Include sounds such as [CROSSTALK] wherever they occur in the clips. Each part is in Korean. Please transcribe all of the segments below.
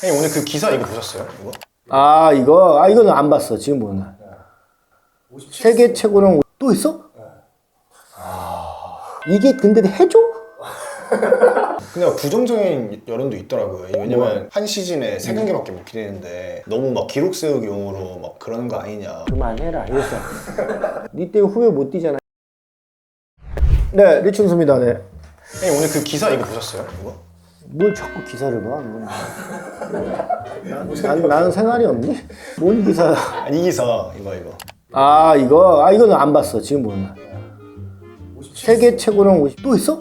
형님 오늘 그 기사 이거 보셨어요? 이거? 아 이거 아 이거는 안 봤어 지금 보는 세계 최고는 또 있어? 아, 이게 근데 해줘? [LAUGHS] 그냥 부정적인 여론도 있더라고요. 왜냐면 한 시즌에 세 경기밖에 못 기대는데 너무 막 기록 세우기용으로 막 그러는 거 아니냐. 그만해라 이랬어 [LAUGHS] 니 때문에 후회 못 뛰잖아 네 리춘수입니다 네. 형님 오늘 그 기사 이거 보셨어요? 이거? 뭘 자꾸 기사를 봐 넌. 나, 난, 나는 생활이 없니? 뭔 기사 아니 이 기사 이거 이거. 아 이거 아 이거는 안 봤어 지금 보는 세계 최고는 50... 또 있어?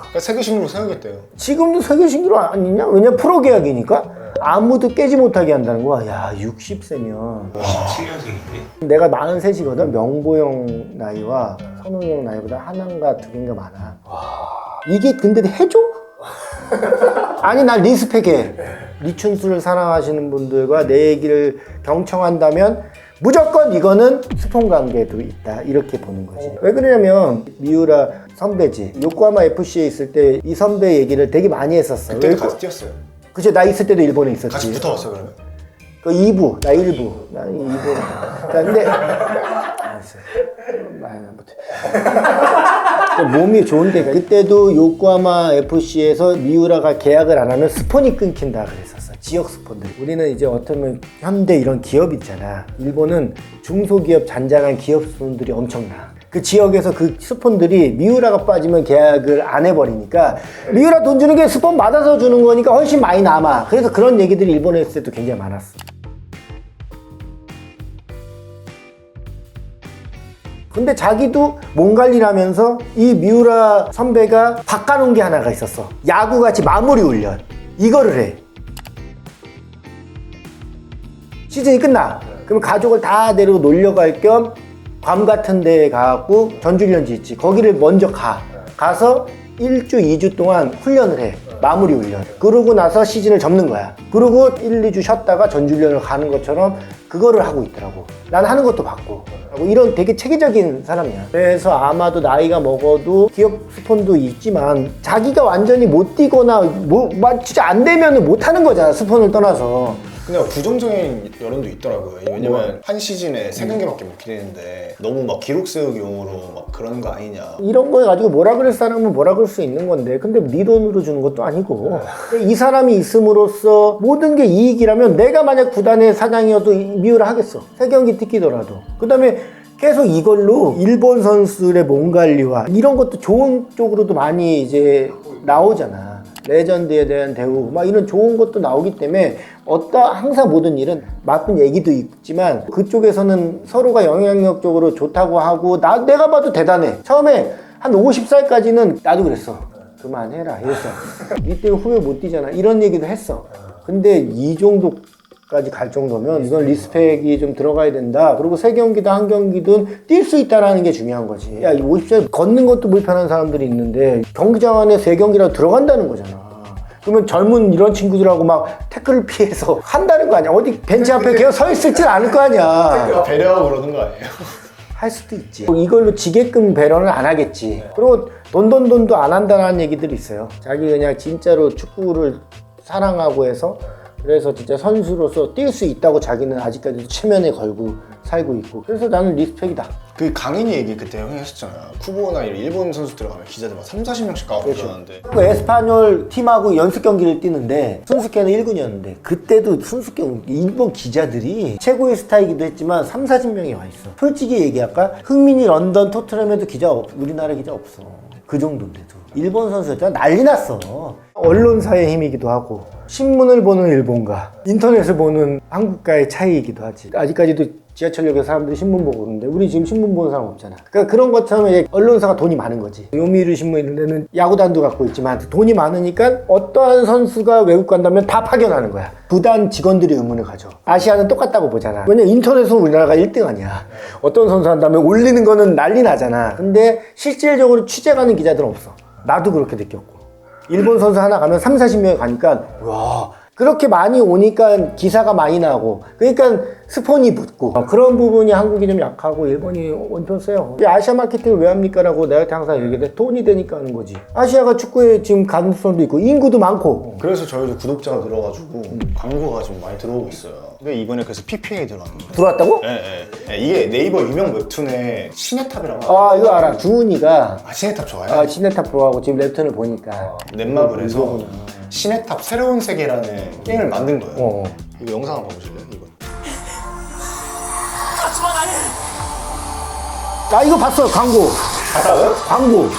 그러니까 세계 신기록 세우겠대요. 지금도 세계 신기록 아니냐? 왜냐 프로 계약이니까 아무도 깨지 못하게 한다는 거야. 야 60세면 7년생인데 내가 43이거든. 명보형 나이와 선웅형 나이보다 하나인가 두 개인가 많아. 이게 근데 해줘? [LAUGHS] 아니 난 리스펙해. 리춘수를 사랑하시는 분들과 내 얘기를 경청한다면 무조건 이거는 스폰 관계도 있다 이렇게 보는 거지. 왜 그러냐면 미우라 선배지. 요코하마 FC에 있을 때 이 선배 얘기를 되게 많이 했었어. 그때도 왜 같이 뛰었어요. 그치 나 있을 때도 일본에 같이 있었지. 붙어봤어요 그러면? 그 2부, 나 1부, 나 2부. 자, 근데, 알았어. 말 못해. 그 몸이 좋은데, 그때도 요코하마 FC에서 미우라가 계약을 안 하면 스폰이 끊긴다 그랬었어. 지역 스폰들. 우리는 이제 보면 현대 이런 기업 있잖아. 일본은 중소기업, 잔잔한 기업 스폰들이 엄청나. 그 지역에서 그 스폰들이 미우라가 빠지면 계약을 안 해버리니까 미우라 돈 주는 게 스폰 받아서 주는 거니까 훨씬 많이 남아. 그래서 그런 얘기들이 일본에 있을 때도 굉장히 많았어. 근데 자기도 몸 관리를 하면서 이 미우라 선배가 바꿔놓은 게 하나가 있었어. 야구같이 마무리 훈련. 이거를 해. 시즌이 끝나. 그럼 가족을 다 데리고 놀려 갈 겸 괌 같은 데에 가갖고 전주련지 있지. 거기를 먼저 가. 가서 1주, 2주 동안 훈련을 해. 마무리 훈련. 그러고 나서 시즌을 접는 거야. 그러고 1, 2주 쉬었다가 전주련을 가는 것처럼 그거를 하고 있더라고. 난 하는 것도 봤고. 이런 되게 체계적인 사람이야. 그래서 아마도 나이가 먹어도 기업 스폰도 있지만 자기가 완전히 못 뛰거나 뭐, 막 진짜 안 되면 못 하는 거잖아. 스폰을 떠나서. 그냥 부정적인 여론도 있더라고요. 왜냐면 한 시즌에 세 경기밖에 못 기대는데 너무 막 기록 세우기용으로 막 그러는 거 아니냐. 이런 거에 가지고 뭐라 그럴 사람은 뭐라 그럴 수 있는 건데 근데 네 돈으로 주는 것도 아니고. 이 사람이 있음으로써 모든 게 이익이라면 내가 만약 구단의 사장이어도 이- 미우를 하겠어. 세 경기 뛰기더라도. 그 다음에 계속 이걸로 일본 선수들의 몸 관리와 이런 것도 좋은 쪽으로도 많이 이제 나오잖아 레전드에 대한 대우 막 이런 좋은 것도 나오기 때문에 어떠 항상 모든 일은 나쁜 얘기도 있지만 그쪽에서는 서로가 영향력적으로 좋다고 하고 나 내가 봐도 대단해. 처음에 한 50살까지는 나도 그랬어. 그만해라. 이랬어. 니 때문에 후회 못 뛰잖아. 이런 얘기도 했어. 근데 이 정도 까지 갈 정도면 이건 리스펙이 좀 들어가야 된다 그리고 세 경기든 한 경기든 뛸 수 있다라는 게 중요한 거지 야 50살 걷는 것도 불편한 사람들이 있는데 경기장 안에 세 경기라도 들어간다는 거잖아 그러면 젊은 이런 친구들하고 막 태클을 피해서 한다는 거 아니야 어디 벤치 앞에 계속 서 있을진 않을 거 아니야 배려하고 그러는 거 아니에요? [LAUGHS] 할 수도 있지. 이걸로 지게끔 배려는 안 하겠지. 그리고 돈돈돈도 안 한다는 얘기들이 있어요. 자기 그냥 진짜로 축구를 사랑하고 해서 그래서 진짜 선수로서 뛸 수 있다고 자기는 아직까지도 체면에 걸고 살고 있고 그래서 나는 리스펙이다. 그 강인이 얘기 그때 형이 하셨잖아요. 쿠보나 이런 일본 선수 들어가면 기자들 막 3, 40명씩 가고 그러는데 그 에스파뇰 팀하고 연습 경기를 뛰는데 순수케는 1군이었는데 그때도 순수케 일본 기자들이 최고의 스타이기도 했지만 3, 40명이 와 있어. 솔직히 얘기할까? 흥민이 런던 토트넘에도 기자 없, 우리나라 기자 없어. 그 정도인데도. 일본 선수였잖아. 난리 났어. 언론사의 힘이기도 하고 신문을 보는 일본과 인터넷을 보는 한국과의 차이이기도 하지. 아직까지도 지하철역에 사람들이 신문 보고 그러는데 우리 지금 신문 보는 사람 없잖아. 그러니까 그런 것처럼 언론사가 돈이 많은 거지. 요미르 신문 이런 데는 야구단도 갖고 있지만 돈이 많으니까 어떠한 선수가 외국 간다면 다 파견하는 거야. 구단 직원들이 의문을 가져. 아시아는 똑같다고 보잖아. 왜냐 인터넷은 우리나라가 1등 아니야. 어떤 선수 한다면 올리는 거는 난리 나잖아. 근데 실질적으로 취재 가는 기자들은 없어. 나도 그렇게 느꼈고. 일본 선수 하나 가면 3, 40명이 가니까 와. 그 그렇게 많이 오니까 기사가 많이 나고 그러니까 스폰이 붙고 어, 그런 부분이 한국이 좀 약하고 일본이 원천 세요 이 아시아 마케팅을 왜 합니까? 라고 내가 항상 얘기해 돈이 되니까 하는 거지 아시아가 축구에 지금 가능성도 있고 인구도 많고 그래서 저희도 구독자가 늘어가지고 광고가 좀 많이 들어오고 있어요. 근데 이번에 그래서 PPA 들어왔는데. 들어왔다고? 예, 예. 예, 이게 네이버 유명 웹툰의 시네탑이라고. 아 이거 알아 주은이가 아, 시네탑 좋아요? 아, 시네탑 프로하고 지금 랩턴을 보니까 넷마블에서 시네탑 새로운 세계라는 게임을 만든 거예요. 어. 이거 영상 한번 보실래요? 이거. 아 이거 봤어 광고 봤다고요? 광고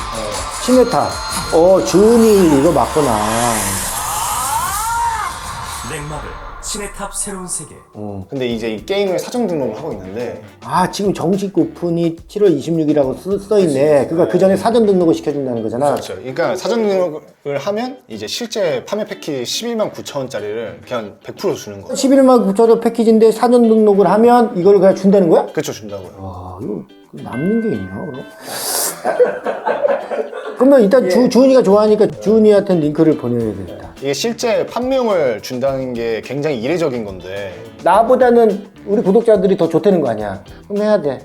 시네탑 어 주은이 이거 맞구나 넥마블 시네탑 새로운 세계 근데 이제 이 게임을 사전 등록을 하고 있는데 아 지금 정식 오픈이 7월 26일이라고 써, 있네 그러니까 그 전에 사전 등록을 시켜준다는 거잖아 그렇죠. 그러니까 사전 등록을 하면 이제 실제 판매 패키지 11만 9천 원짜리를 그냥 9% 주는 거예요. 11만 9천 원 패키지인데 사전 등록을 하면 이걸 그냥 준다는 거야? 그렇죠, 준다고요. 아 이거 남는 게 있나 그럼? [LAUGHS] 그러면 일단 주, 주은이가 좋아하니까 주은이한테 링크를 보내야 되겠다. 이게 실제 판매용을 준다는 게 굉장히 이례적인 건데. 나보다는 우리 구독자들이 더 좋다는 거 아니야? 그럼 해야 돼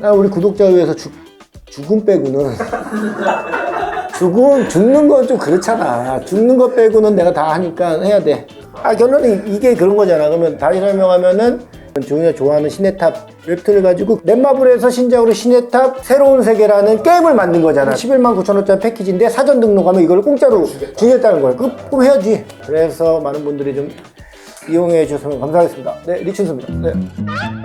나 우리 구독자 위해서 죽, 죽음 빼고는. [LAUGHS] 죽음 죽는 건 좀 그렇잖아. 죽는 거 빼고는 내가 다 하니까 해야 돼 아 결론은 이게 그런 거잖아. 그러면 다시 설명하면은 종이가 좋아하는 시네탑 웹툰을 가지고 넷마블에서 신작으로 시네탑 새로운 세계라는 게임을 만든 거잖아. 11만 9천 원짜리 패키지인데 사전 등록하면 이걸 공짜로 주겠다는 거야. 그럼 그럼 해야지. 그래서 많은 분들이 좀 이용해 주셔서 감사하겠습니다. 네 리춘수입니다. 네.